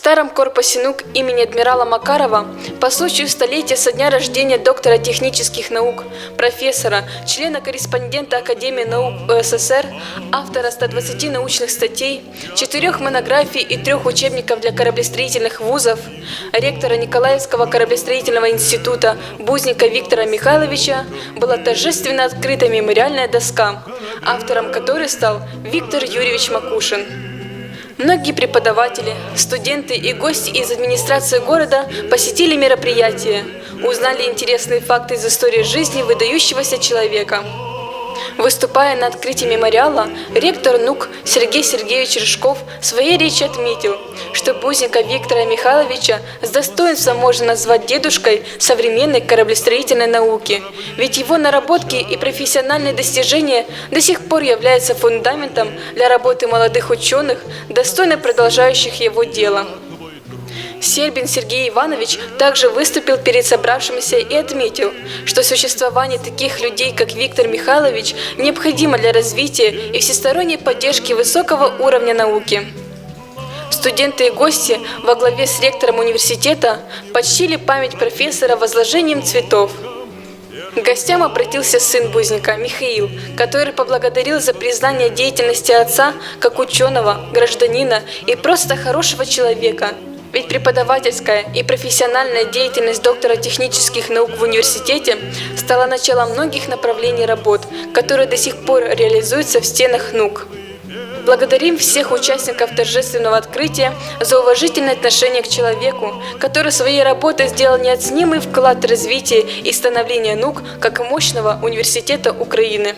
старом корпусе НУК имени адмирала Макарова по случаю столетия со дня рождения доктора технических наук, профессора, члена-корреспондента Академии наук УССР, автора 120 научных статей, четырех монографий и трех учебников для кораблестроительных вузов, ректора Николаевского кораблестроительного института Бузника Виктора Михайловича была торжественно открыта мемориальная доска, автором которой стал Виктор Юрьевич Макушин. Многие преподаватели, студенты и гости из администрации города посетили мероприятие, узнали интересные факты из истории жизни выдающегося человека. Выступая на открытии мемориала, ректор НУК Сергей Сергеевич Рыжков в своей речи отметил, что Бузника Виктора Михайловича с достоинством можно назвать дедушкой современной кораблестроительной науки, ведь его наработки и профессиональные достижения до сих пор являются фундаментом для работы молодых ученых, достойно продолжающих его дело. Сербин Сергей Иванович также выступил перед собравшимися и отметил, что существование таких людей, как Виктор Михайлович, необходимо для развития и всесторонней поддержки высокого уровня науки. Студенты и гости во главе с ректором университета почтили память профессора возложением цветов. К гостям обратился сын Бузника, Михаил, который поблагодарил за признание деятельности отца как ученого, гражданина и просто хорошего человека – ведь преподавательская и профессиональная деятельность доктора технических наук в университете стала началом многих направлений работ, которые до сих пор реализуются в стенах НУК. Благодарим всех участников торжественного открытия за уважительное отношение к человеку, который своей работой сделал неоценимый вклад в развитие и становление НУК как мощного университета Украины.